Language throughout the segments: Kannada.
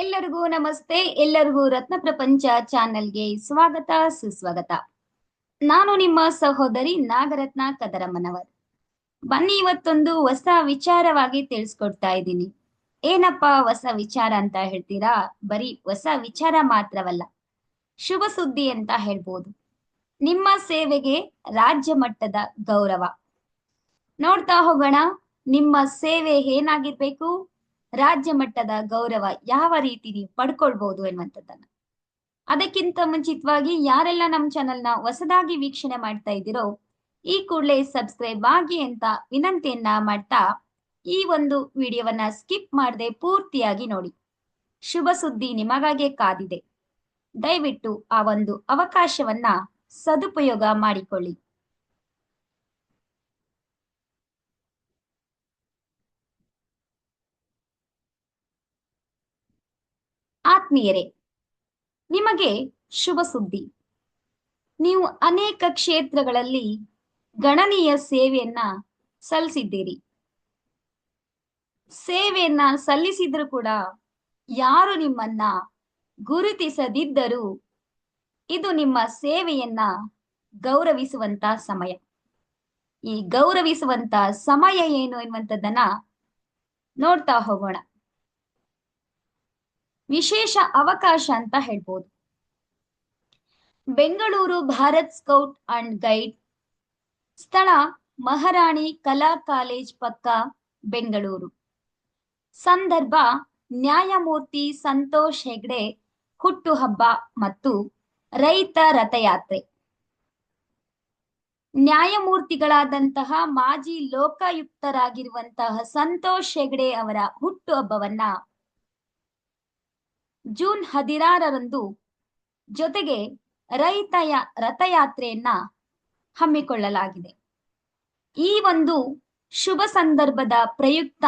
ಎಲ್ಲರಿಗೂ ನಮಸ್ತೆ. ಎಲ್ಲರಿಗೂ ರತ್ನ ಪ್ರಪಂಚ ಚಾನೆಲ್ಗೆ ಸ್ವಾಗತ, ಸುಸ್ವಾಗತ. ನಾನು ನಿಮ್ಮ ಸಹೋದರಿ ನಾಗರತ್ನ ಕದರಮ್ಮನವರ್. ಬನ್ನಿ ಇವತ್ತೊಂದು ಹೊಸ ವಿಚಾರವಾಗಿ ತಿಳಿಸ್ಕೊಡ್ತಾ ಇದ್ದೀನಿ. ಏನಪ್ಪಾ ಹೊಸ ವಿಚಾರ ಅಂತ ಹೇಳ್ತೀರಾ? ಬರೀ ಹೊಸ ವಿಚಾರ ಮಾತ್ರವಲ್ಲ, ಶುಭ ಸುದ್ದಿ ಅಂತ ಹೇಳ್ಬೋದು. ನಿಮ್ಮ ಸೇವೆಗೆ ರಾಜ್ಯ ಮಟ್ಟದ ಗೌರವ. ನೋಡ್ತಾ ಹೋಗೋಣ, ನಿಮ್ಮ ಸೇವೆ ಏನಾಗಿರ್ಬೇಕು? ರಾಜ್ಯ ಮಟ್ಟದ ಗೌರವ ಯಾವ ರೀತಿ ನೀವು ಪಡ್ಕೊಳ್ಬಹುದು ಎನ್ನುವಂಥದ್ದನ್ನ. ಅದಕ್ಕಿಂತ ಮುಂಚಿತವಾಗಿ ಯಾರೆಲ್ಲ ನಮ್ಮ ಚಾನೆಲ್ನ ಹೊಸದಾಗಿ ವೀಕ್ಷಣೆ ಮಾಡ್ತಾ ಇದ್ದೀರೋ, ಈ ಕೂಡಲೇ ಸಬ್ಸ್ಕ್ರೈಬ್ ಆಗಿ ಅಂತ ವಿನಂತಿಯನ್ನ ಮಾಡ್ತಾ ಈ ಒಂದು ವಿಡಿಯೋವನ್ನ ಸ್ಕಿಪ್ ಮಾಡದೆ ಪೂರ್ತಿಯಾಗಿ ನೋಡಿ. ಶುಭ ಸುದ್ದಿ ನಿಮಗಾಗೆ ಕಾದಿದೆ. ದಯವಿಟ್ಟು ಆ ಒಂದು ಅವಕಾಶವನ್ನ ಸದುಪಯೋಗ ಮಾಡಿಕೊಳ್ಳಿ. ಆತ್ಮೀಯರೇ, ನಿಮಗೆ ಶುಭ ಸುದ್ದಿ. ನೀವು ಅನೇಕ ಕ್ಷೇತ್ರಗಳಲ್ಲಿ ಗಣನೀಯ ಸೇವೆಯನ್ನ ಸಲ್ಲಿಸಿದ್ದೀರಿ. ಸೇವೆಯನ್ನ ಸಲ್ಲಿಸಿದ್ರು ಕೂಡ ಯಾರು ನಿಮ್ಮನ್ನ ಗುರುತಿಸದಿದ್ದರೂ ಇದು ನಿಮ್ಮ ಸೇವೆಯನ್ನ ಗೌರವಿಸುವಂತ ಸಮಯ. ಈ ಗೌರವಿಸುವಂತ ಸಮಯ ಏನು ಎನ್ನುವಂಥದ್ದನ್ನ ನೋಡ್ತಾ ಹೋಗೋಣ. ವಿಶೇಷ ಅವಕಾಶ ಅಂತ ಹೇಳ್ಬೋದು. Bengaluru Bharat scout and guide ಸ್ಥಳ ಮಹಾರಾಣಿ ಕಲಾ ಕಾಲೇಜ್ ಪಕ್ಕ ಬೆಂಗಳೂರು. ಸಂದರ್ಭ, ನ್ಯಾಯಮೂರ್ತಿ ಸಂತೋಷ್ ಹೆಗ್ಡೆ, ಹುಟ್ಟುಹಬ್ಬ ಮತ್ತು ರೈತ ರಥಯಾತ್ರೆ. ನ್ಯಾಯಮೂರ್ತಿಗಳಾದಂತಹ ಮಾಜಿ ಲೋಕಾಯುಕ್ತರಾಗಿರುವಂತಹ ಸಂತೋಷ್ ಹೆಗ್ಡೆ ಅವರ ಹುಟ್ಟುಹಬ್ಬವನ್ನ ಜೂನ್ ಹದಿನಾರರಂದು ಜೊತೆಗೆ ರೈತಯ ರಥಯಾತ್ರೆಯನ್ನ ಹಮ್ಮಿಕೊಳ್ಳಲಾಗಿದೆ. ಈ ಒಂದು ಶುಭ ಸಂದರ್ಭದ ಪ್ರಯುಕ್ತ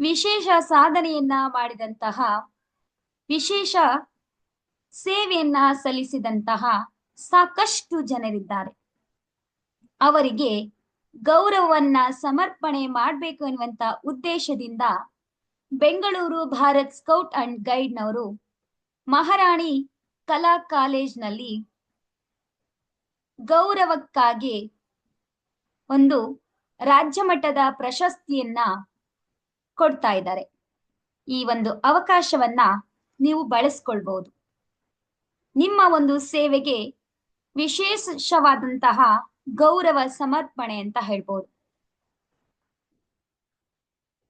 ವಿಶೇಷ ಸಾಧನೆಯನ್ನ ಮಾಡಿದಂತಹ ವಿಶೇಷ ಸೇವೆಯನ್ನ ಸಲ್ಲಿಸಿದಂತಹ ಸಾಕಷ್ಟು ಜನರಿದ್ದಾರೆ. ಅವರಿಗೆ ಗೌರವವನ್ನ ಸಮರ್ಪಣೆ ಮಾಡಬೇಕು ಎನ್ನುವಂತ ಉದ್ದೇಶದಿಂದ ಬೆಂಗಳೂರು ಭಾರತ್ ಸ್ಕೌಟ್ ಅಂಡ್ ಗೈಡ್ನವರು ಮಹಾರಾಣಿ ಕಲಾ ಕಾಲೇಜ್ನಲ್ಲಿ ಗೌರವಕ್ಕಾಗಿ ಒಂದು ರಾಜ್ಯ ಮಟ್ಟದ ಪ್ರಶಸ್ತಿಯನ್ನ ಕೊಡ್ತಾ ಇದ್ದಾರೆ. ಈ ಒಂದು ಅವಕಾಶವನ್ನ ನೀವು ಬಳಸ್ಕೊಳ್ಬಹುದು ನಿಮ್ಮ ಒಂದು ಸೇವೆಗೆ ವಿಶೇಷವಾದಂತಹ ಗೌರವ, ಸಮರ್ಪಣೆ ಅಂತ ಹೇಳ್ಬೋದು.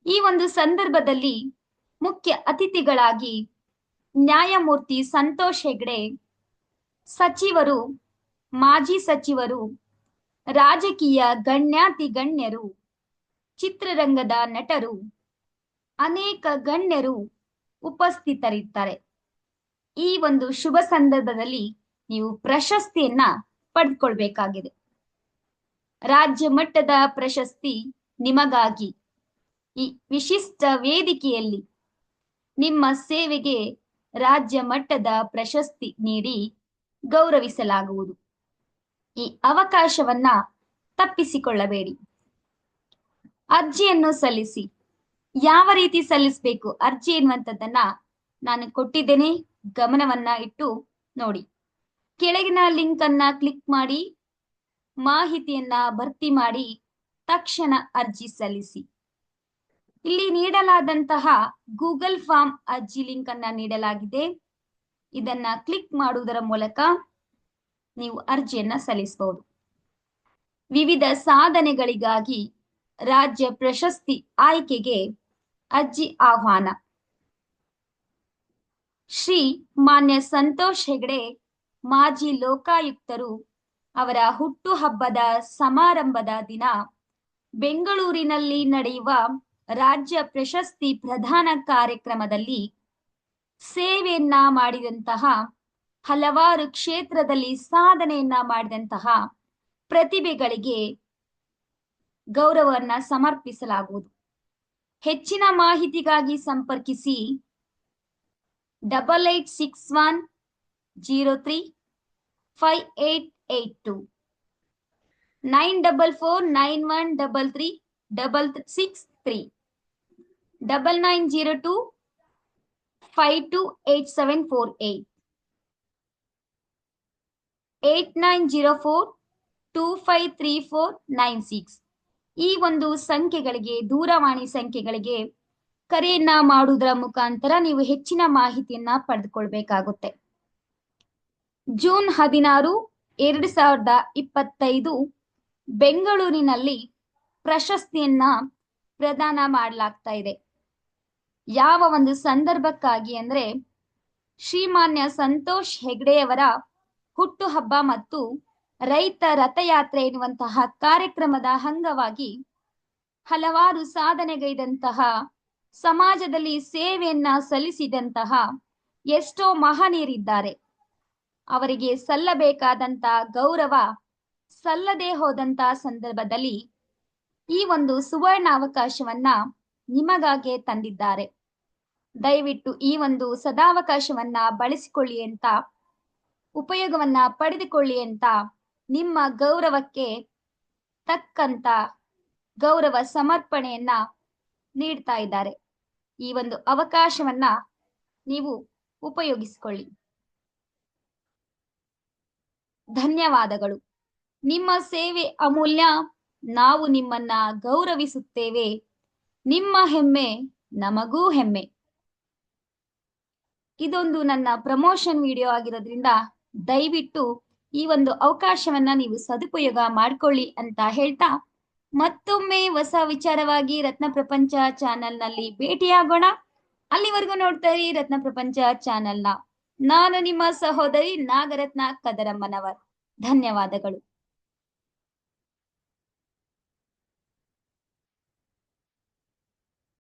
ಈ ಒಂದು ಸಂದರ್ಭದಲ್ಲಿ ಮುಖ್ಯ ಅತಿಥಿಗಳಾಗಿ ನ್ಯಾಯಮೂರ್ತಿ ಸಂತೋಷ್ ಹೆಗ್ಡೆ, ಸಚಿವರು, ಮಾಜಿ ಸಚಿವರು, ರಾಜಕೀಯ ಗಣ್ಯಾತಿ ಗಣ್ಯರು ಚಿತ್ರರಂಗದ ನಟರು, ಅನೇಕ ಗಣ್ಯರು ಉಪಸ್ಥಿತರಿದ್ದಾರೆ. ಈ ಒಂದು ಶುಭ ಸಂದರ್ಭದಲ್ಲಿ ನೀವು ಪ್ರಶಸ್ತಿಯನ್ನ ಪಡೆದುಕೊಳ್ಬೇಕಾಗಿದೆ ರಾಜ್ಯ ಮಟ್ಟದ ಪ್ರಶಸ್ತಿ ನಿಮಗಾಗಿ. ಈ ವಿಶಿಷ್ಟ ವೇದಿಕೆಯಲ್ಲಿ ನಿಮ್ಮ ಸೇವೆಗೆ ರಾಜ್ಯ ಮಟ್ಟದ ಪ್ರಶಸ್ತಿ ನೀಡಿ ಗೌರವಿಸಲಾಗುವುದು. ಈ ಅವಕಾಶವನ್ನ ತಪ್ಪಿಸಿಕೊಳ್ಳಬೇಡಿ. ಅರ್ಜಿಯನ್ನು ಸಲ್ಲಿಸಿ. ಯಾವ ರೀತಿ ಸಲ್ಲಿಸಬೇಕು, ಅರ್ಜಿ ಎನ್ನುವಂಥದ್ದನ್ನ ನಾನು ಕೊಟ್ಟಿದ್ದೇನೆ. ಗಮನವನ್ನ ಇಟ್ಟು ನೋಡಿ. ಕೆಳಗಿನ ಲಿಂಕ್ ಅನ್ನ ಕ್ಲಿಕ್ ಮಾಡಿ, ಮಾಹಿತಿಯನ್ನ ಭರ್ತಿ ಮಾಡಿ, ತಕ್ಷಣ ಅರ್ಜಿ ಸಲ್ಲಿಸಿ. ಇಲ್ಲಿ ನೀಡಲಾದಂತಹ ಗೂಗಲ್ ಫಾರ್ಮ್ ಅರ್ಜಿ ಲಿಂಕ್ ಅನ್ನ ನೀಡಲಾಗಿದೆ. ಇದನ್ನ ಕ್ಲಿಕ್ ಮಾಡುವುದರ ಮೂಲಕ ನೀವು ಅರ್ಜಿಯನ್ನ ಸಲ್ಲಿಸಬಹುದು. ವಿವಿಧ ಸಾಧನೆಗಳಿಗಾಗಿ ರಾಜ್ಯ ಪ್ರಶಸ್ತಿ ಆಯ್ಕೆಗೆ ಅರ್ಜಿ ಆಹ್ವಾನ. ಶ್ರೀ ಮಾನ್ಯ ಸಂತೋಷ್ ಹೆಗಡೆ, ಮಾಜಿ ಲೋಕಾಯುಕ್ತರು ಅವರ ಹುಟ್ಟುಹಬ್ಬದ ಸಮಾರಂಭದ ದಿನ ಬೆಂಗಳೂರಿನಲ್ಲಿ ನಡೆಯುವ ರಾಜ್ಯ ಪ್ರಶಸ್ತಿ ಪ್ರಧಾನ ಕಾರ್ಯಕ್ರಮದಲ್ಲಿ ಸೇವೆಯನ್ನ ಮಾಡಿದಂತಹ, ಹಲವಾರು ಕ್ಷೇತ್ರದಲ್ಲಿ ಸಾಧನೆಯನ್ನ ಮಾಡಿದಂತಹ ಪ್ರತಿಭೆಗಳಿಗೆ ಗೌರವವನ್ನ ಸಮರ್ಪಿಸಲಾಗುವುದು. ಹೆಚ್ಚಿನ ಮಾಹಿತಿಗಾಗಿ ಸಂಪರ್ಕಿಸಿ double eight six one zero three five eight eight two nine double four nine one double three double six three double nine zero two five two eight seven four eight eight nine zero four two five three four nine six ಈ ಒಂದು ಸಂಖ್ಯೆಗಳಿಗೆ, ದೂರವಾಣಿ ಸಂಖ್ಯೆಗಳಿಗೆ ಕರೆಯನ್ನ ಮಾಡುವುದರ ಮುಖಾಂತರ ನೀವು ಹೆಚ್ಚಿನ ಮಾಹಿತಿಯನ್ನ ಪಡೆದುಕೊಳ್ಬೇಕಾಗುತ್ತೆ. ಜೂನ್ ಹದಿನಾರು, ಎರಡು ಸಾವಿರದ ಇಪ್ಪತ್ತೈದು ಬೆಂಗಳೂರಿನಲ್ಲಿ ಪ್ರಶಸ್ತಿಯನ್ನ ಪ್ರದಾನ ಮಾಡಲಾಗ್ತಾ ಇದೆ. ಯಾವ ಒಂದು ಸಂದರ್ಭಕ್ಕಾಗಿ ಅಂದ್ರೆ ಶ್ರೀಮಾನ್ಯ ಸಂತೋಷ್ ಹೆಗ್ಡೆಯವರ ಹುಟ್ಟುಹಬ್ಬ ಮತ್ತು ರೈತ ರಥಯಾತ್ರೆ ಎನ್ನುವಂತಹ ಕಾರ್ಯಕ್ರಮದ ಅಂಗವಾಗಿ ಹಲವಾರು ಸಾಧನೆಗೈದಂತಹ ಸಮಾಜದಲ್ಲಿ ಸೇವೆಯನ್ನ ಸಲ್ಲಿಸಿದಂತಹ ಎಷ್ಟೋ ಮಹನೀಯರಿದ್ದಾರೆ ಅವರಿಗೆ ಸಲ್ಲಬೇಕಾದಂತ ಗೌರವ ಸಲ್ಲದೆ ಹೋದಂತ ಸಂದರ್ಭದಲ್ಲಿ ಈ ಒಂದು ಸುವರ್ಣ ಅವಕಾಶವನ್ನ ನಿಮಗಾಗೆ ತಂದಿದ್ದಾರೆ. ದಯವಿಟ್ಟು ಈ ಒಂದು ಸದಾವಕಾಶವನ್ನ ಬಳಸಿಕೊಳ್ಳಿ ಅಂತ, ಉಪಯೋಗವನ್ನ ಪಡೆದುಕೊಳ್ಳಿ ಅಂತ ನಿಮ್ಮ ಗೌರವಕ್ಕೆ ತಕ್ಕಂತ ಗೌರವ ಸಮರ್ಪಣೆಯನ್ನ ನೀಡ್ತಾ ಇದ್ದಾರೆ. ಈ ಒಂದು ಅವಕಾಶವನ್ನ ನೀವು ಉಪಯೋಗಿಸಿಕೊಳ್ಳಿ. ಧನ್ಯವಾದಗಳು. ನಿಮ್ಮ ಸೇವೆ ಅಮೂಲ್ಯ. ನಾವು ನಿಮ್ಮನ್ನ ಗೌರವಿಸುತ್ತೇವೆ. ನಿಮ್ಮ ಹೆಮ್ಮೆ ನಮಗೂ ಹೆಮ್ಮೆ. ಇದೊಂದು ನನ್ನ ಪ್ರಮೋಷನ್ ವಿಡಿಯೋ ಆಗಿರೋದ್ರಿಂದ ದಯವಿಟ್ಟು ಈ ಒಂದು ಅವಕಾಶವನ್ನ ನೀವು ಸದುಪಯೋಗ ಮಾಡ್ಕೊಳ್ಳಿ ಅಂತ ಹೇಳ್ತಾ ಮತ್ತೊಮ್ಮೆ ಹೊಸ ವಿಚಾರವಾಗಿ ರತ್ನ ಪ್ರಪಂಚ ಚಾನೆಲ್ನಲ್ಲಿ ಭೇಟಿಯಾಗೋಣ. ಅಲ್ಲಿವರೆಗೂ ನೋಡ್ತಾ ಇರಿ ರತ್ನ ಪ್ರಪಂಚ ಚಾನೆಲ್ನ. ನಾನು ನಿಮ್ಮ ಸಹೋದರಿ ನಾಗರತ್ನ ಕದರಮ್ಮನವರ್. ಧನ್ಯವಾದಗಳು.